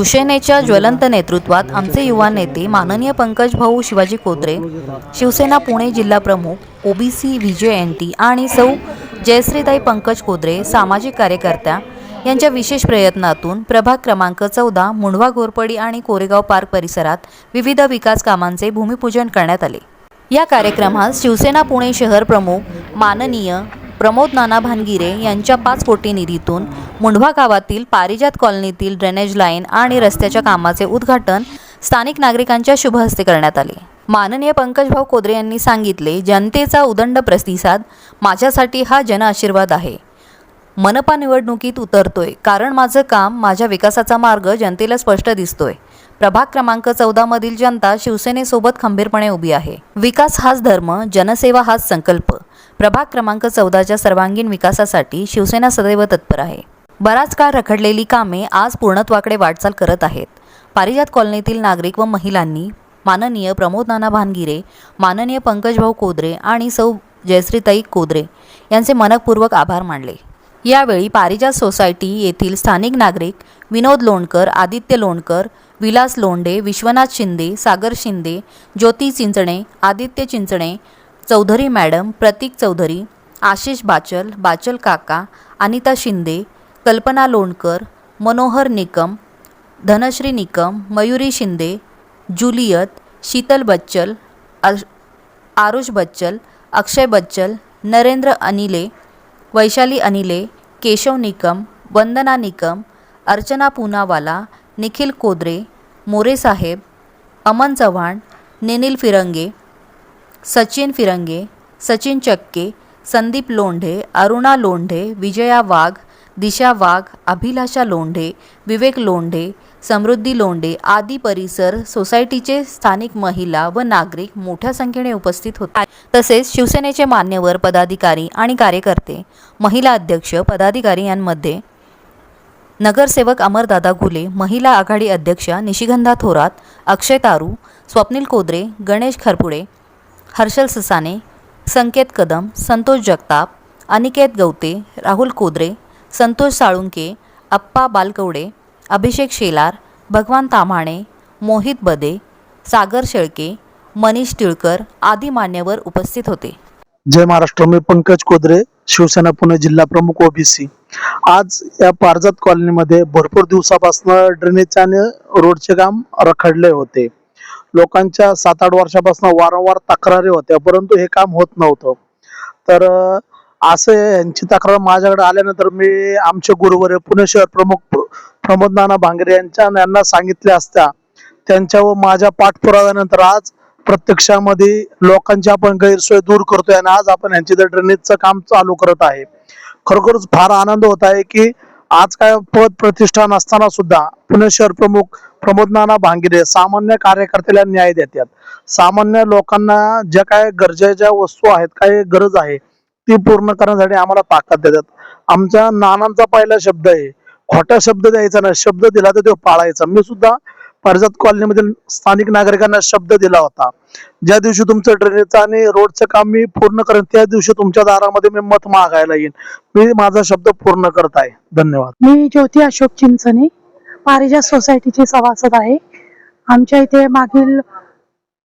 शिवसेनेच्या ज्वलंत नेतृत्वात आमचे युवा नेते माननीय पंकज भाऊ शिवाजी कोत्रे शिवसेना पुणे जिल्हा प्रमुख ओबीसी विजय एन टी आणि सौ जयश्रीताई पंकज कोत्रे सामाजिक कार्यकर्त्या यांच्या विशेष प्रयत्नातून प्रभाग क्रमांक चौदा मुंढवा घोरपडी आणि कोरेगाव पार्क परिसरात विविध विकास कामांचे भूमिपूजन करण्यात आले. या कार्यक्रमात शिवसेना पुणे शहर प्रमुख माननीय प्रमोद नाना भानगिरे यांच्या पाच कोटी निधीतून मुंढवा गावातील पारिजात कॉलनीतील ड्रेनेज लाईन आणि रस्त्याच्या कामाचे उद्घाटन स्थानिक नागरिकांच्या शुभहस्ते करण्यात आले. माननीय पंकजभाऊ कोदरे यांनी सांगितले जनतेचा उदंड प्रतिसाद माझ्यासाठी हा जनआशीर्वाद आहे. मनपा निवडणुकीत उतरतोय. कारण माझं काम माझ्या विकासाचा मार्ग जनतेला स्पष्ट दिसतोय. प्रभाग क्रमांक चौदामधील जनता शिवसेनेसोबत खंबीरपणे उभी आहे. विकास हाच धर्म जनसेवा हाच संकल्प. प्रभाग क्रमांक चौदाच्या सर्वांगीण विकासासाठी शिवसेना सदैव तत्पर आहे. बराच काळ रखडलेली कामे आज पूर्णत्वाकडे वाटचाल करत आहेत. पारिजात कॉलनीतील नागरिक व महिलांनी माननीय प्रमोद नाना भानगिरे माननीय पंकजभाऊ कोदरे आणि सौ जयश्रीताई कोदरे यांचे मनपूर्वक आभार मानले. यावेळी पारिजात सोसायटी येथील स्थानिक नागरिक विनोद लोणकर आदित्य लोणकर विलास लोंढे विश्वनाथ शिंदे सागर शिंदे ज्योती चिंचणे आदित्य चिंचणे चौधरी मॅडम प्रतीक चौधरी आशिष बाचल बाचल काका अनिता शिंदे कल्पना लोणकर मनोहर निकम धनश्री निकम मयुरी शिंदे जुलियत शीतल बच्चल आरुष बच्चल अक्षय बच्चल नरेंद्र अनिले वैशाली अनिले केशव निकम वंदना निकम अर्चना पूनावाला निखिल कोदरे मोरे साहेब अमन चव्हाण निनिल फिरंगे सचिन फिरंगे सचिन चक्के संदीप लोंढे अरुणा लोंढे विजया वाघ दिशा वाघ अभिलाषा लोंढे विवेक लोंढे समृद्धी लोंढे आदी परिसर सोसायटीचे स्थानिक महिला व नागरिक मोठ्या संख्येने उपस्थित होते. तसेच शिवसेनेचे मान्यवर पदाधिकारी आणि कार्यकर्ते महिला अध्यक्ष पदाधिकारी यांमध्ये नगरसेवक अमरदादा घुले महिला आघाडी अध्यक्षा निशिगंधा थोरात अक्षय तारू स्वप्नील कोदरे गणेश खरपुडे हर्षल ससाने संकेत कदम संतोष जगताप अनिकेत गवते राहुल कोदरे संतोष साळुंके अप्पा बालकवडे अभिषेक शेलार भगवान ताम्हाणे मोहित बदे सागर शेळके मनीष टिळकर आदी मान्यवर उपस्थित होते. जय महाराष्ट्र मी पंकज कोदरे शिवसेना पुणे जिल्हा प्रमुख ओबीसी आज या पारजात कॉलनीमध्ये भरपूर दिवसापासून ड्रेनेजचे आणि रोडचे काम रखडले होते. लोकांच्या सात आठ वर्षापासून वारंवार तक्रारी होत्या परंतु हे काम होत नव्हतं. तर असे असं यांची तक्रार माझ्याकडे आल्यानंतर मी आमचे गुरुवर पुणे शहर प्रमुख प्रमोद नाना भांगरे यांच्या यांना सांगितल्या असत्या. त्यांच्या व माझ्या पाठपुराव्यानंतर आज प्रत्यक्षामध्ये लोकांची आपण गैरसोय दूर करतोय आणि आज आपण यांची तर ड्रेनेजचं काम चालू करत आहे. खरोखरच फार आनंद होत आहे की आज काय पद प्रतिष्ठान असताना सुद्धा पुणे शहर प्रमुख प्रमोद नाना भांगिरे सामान्य कार्यकर्त्याला न्याय देतात. सामान्य लोकांना ज्या काय गरजेच्या वस्तू आहेत काय गरज आहे ती पूर्ण करण्यासाठी आम्हाला ताकद देतात. आमच्या नानांचा पहिला शब्द आहे खोटा शब्द द्यायचा ना शब्द दिला तर तो पाळायचा. मी सुद्धा पारिजात कॉलनीमधील स्थानिक नागरिकांना शब्द दिला होता. ज्या दिवशी तुमचं ड्रेनेजचं आणि रोडचं काम मी पूर्ण करेन त्या दिवशी तुमच्या दारामध्ये मी मत मागायला येईन. मी माझा शब्द पूर्ण करत आहे. धन्यवाद. मी ज्योती अशोक चिंचणे पारिजात सोसायटीचे सभासद आहे. आमच्या इथे मागील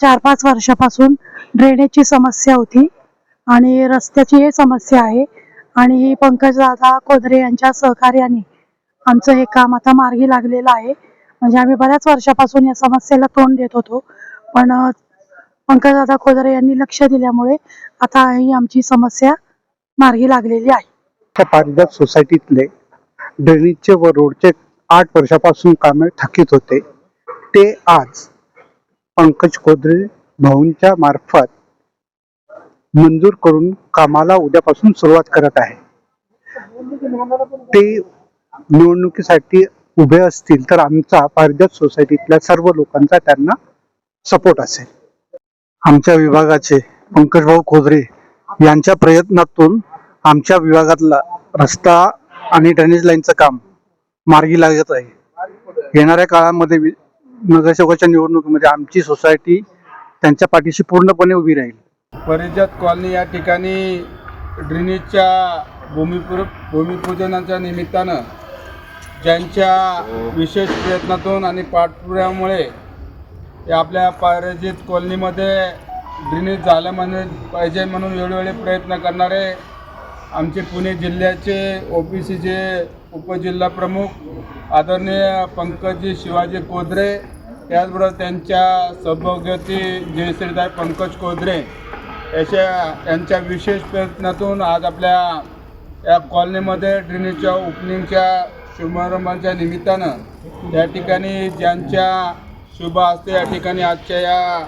चार पाच वर्षापासून ड्रेनेजची समस्या होती आणि रस्त्याची समस्या आहे आणि पंकज दादा कोदरे यांच्या सहकार्याने आमचं हे काम आता मार्गी लागलेलं आहे. म्हणजे आम्ही बऱ्याच वर्षापासून या समस्येला तोंड देत होतो. पण पंकज दादा यांनी लक्ष दिल्यामुळे आता ही आमची समस्या मार्गी लागलेली आहे. पारिजात सोसायटीतले ड्रेनेजचे व रोडचे आठ वर्षापासून कामे थकीत होते. ते आज पंकज कोदरे भाऊंच्या मार्फत मंजूर करून कामाला उद्यापासून सुरुवात करत आहे. ते निवडणुकीसाठी उभे असतील तर आमचा पारिजात सोसायटीतल्या सर्व लोकांचा त्यांना सपोर्ट असेल. आमच्या विभागाचे पंकजभाऊ खोदरे यांच्या प्रयत्नातून आमच्या विभागातला रस्ता आणि ड्रेनेज लाईनचं काम मार्गी लागत आहे. येणाऱ्या काळामध्ये नगरसेवकाच्या निवडणुकीमध्ये आमची सोसायटी त्यांच्या पाठीशी पूर्णपणे उभी राहील. परिजात कॉलनी या ठिकाणी ड्रेनेजच्या भूमिपूर भूमिपूजनाच्या निमित्तानं ज्यांच्या विशेष प्रयत्नातून आणि पाठपुऱ्यामुळे या आपल्या पराजित कॉलनीमध्ये ड्रेनेज झालं म्हणे पाहिजे म्हणून वेळोवेळी प्रयत्न करणारे आमचे पुणे जिल्ह्याचे ओ बी सीचे उपजिल्हा प्रमुख आदरणीय पंकजी शिवाजी कोदरे त्याचबरोबर त्यांच्या सौभाग्यवती जयश्रीदाय पंकज कोदरे याच्या यांच्या विशेष प्रयत्नातून आज आपल्या या कॉलनीमध्ये ड्रेनेजच्या ओपनिंगच्या शुभारंभाच्या निमित्तानं या ठिकाणी ज्यांच्या शुभ असते या ठिकाणी आजच्या या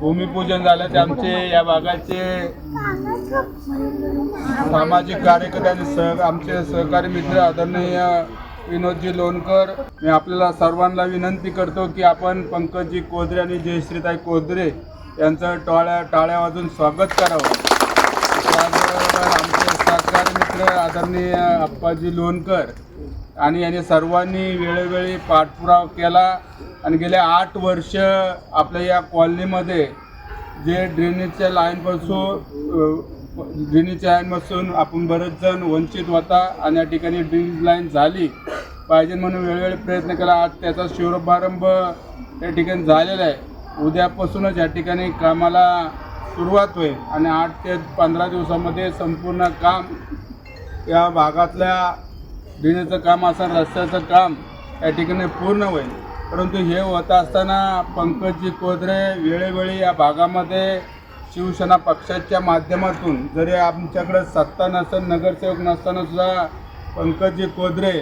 भूमिपूजन झालं ते आमचे या भागाचे सामाजिक कार्यकर्त्यांचे सह आमचे सहकारी मित्र आदरणीय विनोदजी लोणकर. मी आपल्याला सर्वांना विनंती करतो की आपण पंकजजी कोदरे आणि जयश्रीताई कोदरे यांचं टाळ्या टाळ्या वाजून स्वागत करावं. त्याचबरोबर आमचे सहकारी मित्र आदरणीय अप्पाजी लोणकर. आणि यांनी सर्वांनी वेळोवेळी पाठपुरावा केला आणि गेले आठ वर्ष आपल्या या कॉलनीमध्ये जे ड्रेनेजच्या लाईनपासून ड्रेनेजच्या लाईनपासून आपण बरेच जण वंचित होता आणि या ठिकाणी ड्रेनेज लाईन झाली. पाहिजे म्हणून वेळोवेळी प्रयत्न केला. आज त्याचा शुभारंभ या ठिकाणी झालेला आहे. उद्यापासूनच या ठिकाणी कामाला सुरुवात होईल आणि आठ ते पंधरा दिवसामध्ये संपूर्ण काम या भागातल्या ड्रेनेजचं काम असेल रस्त्याचं काम या ठिकाणी पूर्ण होईल. परंतु हे होत असताना पंकजी कोदरे वेळोवेळी या भागामध्ये शिवसेना पक्षाच्या माध्यमातून जरी आमच्याकडे सत्ता नसेल नगरसेवक नसताना सुद्धा पंकजजी कोदरे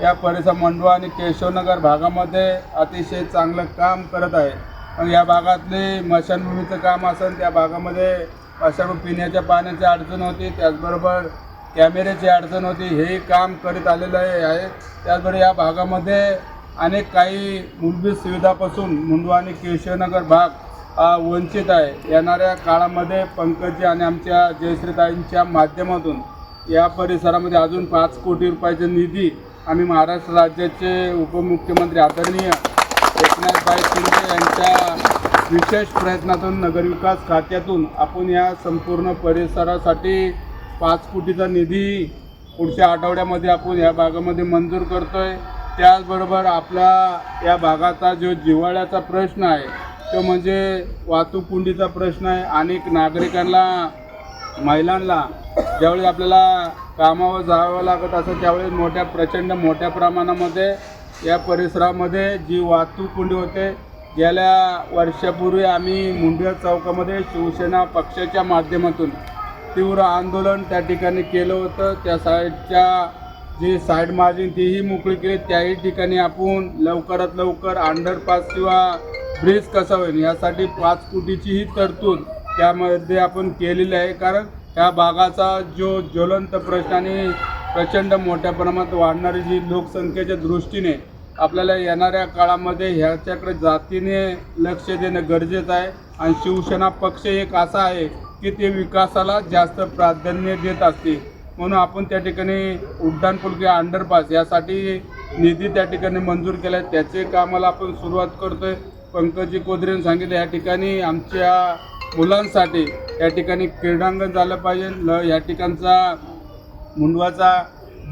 या परिसर मंडवा आणि केशवनगर भागामध्ये अतिशय चांगलं काम करत आहे या भागातले मशानभूमीचं काम असेल त्या भागामध्ये अशा पिण्याच्या पाण्याची अडचण होती त्याचबरोबर कॅमेऱ्याची अडचण होती हे काम करीत आलेलं आहे आहे. त्याचबरोबर या भागामध्ये अनेक काही मूलभूत सुविधापासून मुंडवा आणि केशवनगर भाग हा वंचित आहे. येणाऱ्या काळामध्ये पंकजी आणि आमच्या जयश्रीताईंच्या माध्यमातून या परिसरामध्ये अजून पाच कोटी रुपयाचा निधी आम्ही महाराष्ट्र राज्याचे उपमुख्यमंत्री आदरणीय एकनाथभाई शिंदे यांच्या विशेष प्रयत्नातून नगरविकास खात्यातून आपण या संपूर्ण परिसरासाठी पाच कोटीचा निधी पुढच्या आठवड्यामध्ये आपण या भागामध्ये मंजूर करतो आहे त्याचबरोबर आपला या भागाचा जो जिव्हाळ्याचा प्रश्न आहे तो म्हणजे वाहतूक कुंडीचा प्रश्न आहे. अनेक नागरिकांना महिलांना ज्यावेळी आपल्याला कामावर जावं लागत असं त्यावेळी मोठ्या प्रचंड मोठ्या प्रमाणामध्ये या परिसरामध्ये जी वाहतूक कोंडी होते गेल्या वर्षापूर्वी आम्ही मुंडिया चौकामध्ये शिवसेना पक्षाच्या माध्यमातून तीव्र आंदोलन त्या ठिकाणी केलं होतं. त्या साईडच्या जी साईड मार्जिन तीही मोकळी केली. त्याही ठिकाणी आपण लवकरात लवकर अंडरपास किंवा ब्रिज कसा होईल यासाठी पाच कोटीचीही तरतूद त्यामध्ये आपण केलेली आहे. कारण ह्या भागाचा जो ज्वलंत प्रश्न आणि प्रचंड मोठ्या प्रमाणात वाढणारी जी लोकसंख्येच्या दृष्टीने आपल्याला येणाऱ्या काळामध्ये ह्याच्याकडे जातीने लक्ष देणं गरजेचं आहे. आणि शिवसेना पक्ष एक असा आहे की ते विकासाला जास्त प्राधान्य देत असते म्हणून आपण त्या ठिकाणी उड्डाणपूल किंवा अंडरपास यासाठी निधी त्या ठिकाणी मंजूर केला आहे. त्याचे कामाला आपण सुरुवात करतो आहे पंकजी कोदरेने सांगितलं या ठिकाणी आमच्या मुलांसाठी या ठिकाणी क्रीडांगण झालं पाहिजे. ल या ठिकाणचा मुंडवाचा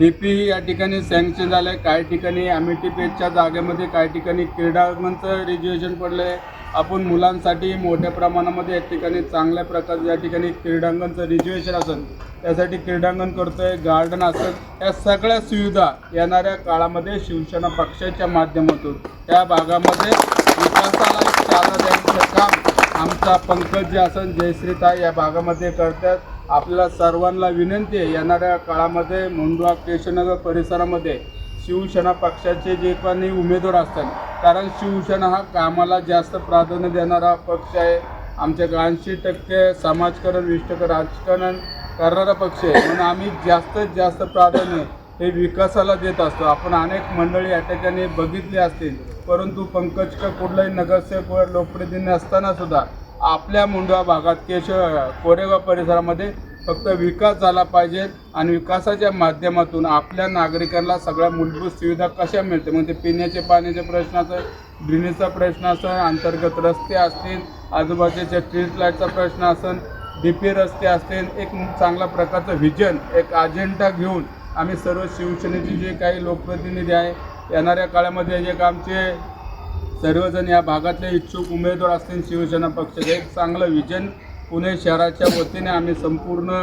डी पी या ठिकाणी सँक्शन झालं आहे काही ठिकाणी अमेठी पेठच्या जागेमध्ये काही ठिकाणी क्रीडांगणचं रिजर्वेशन पडलं आहे आपण मुलांसाठी मोठ्या प्रमाणामध्ये या ठिकाणी चांगल्या प्रकारचं या ठिकाणी क्रीडांगणचं रिजर्वेशन असेल त्यासाठी क्रीडांगण करतो आहे गार्डन असेल या सगळ्या सुविधा येणाऱ्या काळामध्ये शिवसेना पक्षाच्या माध्यमातून त्या भागामध्ये विकासाला चालना देण्याचं काम आमचा पंकज जे असन जयश्रीताई या भागामध्ये करतात. आपल्या सर्वांना विनंती आहे येणाऱ्या काळामध्ये मुंडवा केशनगर परिसरामध्ये शिवसेना पक्षाचे जे पण उमेदवार असतात कारण शिवसेना हा कामाला जास्त प्राधान्य देणारा पक्ष आहे. आमच्या ऐंशी टक्के समाजकारण विष्ट राजकारण करणारा पक्ष आहे. म्हणून आम्ही जास्तीत जास्त प्राधान्य हे विकासाला देत असतो. आपण अनेक मंडळी या ठिकाणी बघितली असतील. परंतु पंकज का कुठलाही नगरसेवक व लोकप्रतिनिधी असताना सुद्धा आपल्या मुंडवा भागात केशव कोरेगाव परिसरामध्ये फक्त विकास झाला पाहिजे आणि विकासाच्या माध्यमातून आपल्या नागरिकांना सगळ्या मूलभूत सुविधा कशा मिळते म्हणजे पिण्याचे पाण्याचे प्रश्न असेल ड्रेनेजचा प्रश्न असेल अंतर्गत रस्ते असतील आजूबाजूच्या स्ट्रीट लाईटचा प्रश्न असेल डी पी रस्ते असतील एक चांगल्या प्रकारचं व्हिजन एक अजेंडा घेऊन आम्ही सर्व शिवसेनेचे जे काही लोकप्रतिनिधी आहे येणाऱ्या काळामध्ये जे आमचे सर्वजण या भागातले इच्छुक उमेदवार असतील शिवसेना पक्षाचे एक चांगलं विजन पुणे शहराच्या वतीने आम्ही संपूर्ण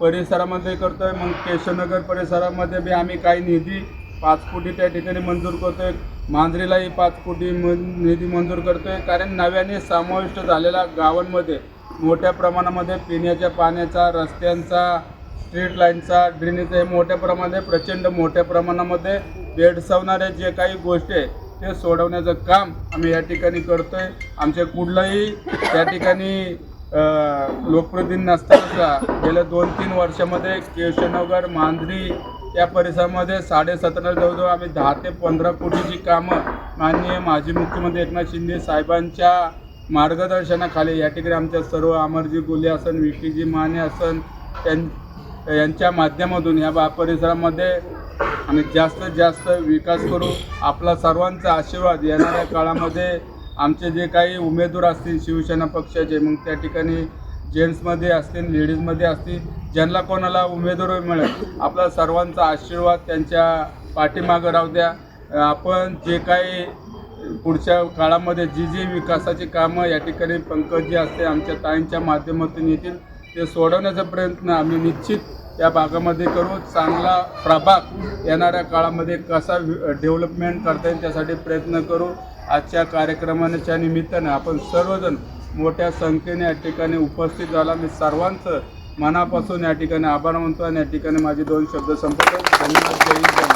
परिसरामध्ये करतो आहे मग केशवनगर परिसरामध्ये बी आम्ही काही निधी पाच कोटी त्या ठिकाणी मंजूर करतो आहे मांजरीलाही पाच कोटी म निधी मंजूर करतो आहे कारण नव्याने समाविष्ट झालेल्या गावांमध्ये मोठ्या प्रमाणामध्ये पिण्याच्या पाण्याचा रस्त्यांचा स्ट्रीट लाईनचा ड्रेनेज हे मोठ्या प्रमाणात प्रचंड मोठ्या प्रमाणामध्ये भेडसावणाऱ्या जे काही गोष्टी आहे ते सोडवण्याचं काम आम्ही या ठिकाणी करतो आहे आमच्या कुठलाही त्या ठिकाणी लोकप्रतिनिधी नसताना गेल्या दोन तीन वर्षामध्ये केशवनगर मांजरी या परिसरामध्ये साडेसतरा जवळजवळ आम्ही दहा ते पंधरा कोटीची कामं माननीय माजी मुख्यमंत्री एकनाथ शिंदे साहेबांच्या मार्गदर्शनाखाली या ठिकाणी आमच्या सर्व अमरजी गुले असन विकीजी माने असन त्यां यांच्या माध्यमातून या बा परिसरामध्ये आम्ही जास्तीत जास्त विकास करू. आपला सर्वांचा आशीर्वाद येणाऱ्या काळामध्ये आमचे जे काही उमेदवार असतील शिवसेना पक्षाचे मग त्या ठिकाणी जेंट्समध्ये असतील लेडीजमध्ये असतील ज्यांना कोणाला उमेदवार मिळेल आपला सर्वांचा आशीर्वाद त्यांच्या पाठीमागं राहू द्या. आपण जे काही पुढच्या काळामध्ये जी जी विकासाची कामं या ठिकाणी पंकज जे असते आमच्या ताईंच्या माध्यमातून येतील. ते सोडवण्याचा प्रयत्न आम्ही निश्चित या भागामध्ये करू. चांगला प्रभाग येणाऱ्या काळामध्ये कसा डेव्हलपमेंट करता येईल त्यासाठी प्रयत्न करू. आजच्या कार्यक्रमाच्या निमित्तानं आपण सर्वजण मोठ्या संख्येने या ठिकाणी उपस्थित झाला. मी सर्वांचं मनापासून या ठिकाणी आभार मानतो आणि या ठिकाणी माझे दोन शब्द संपवतो. धन्यवाद. जय जय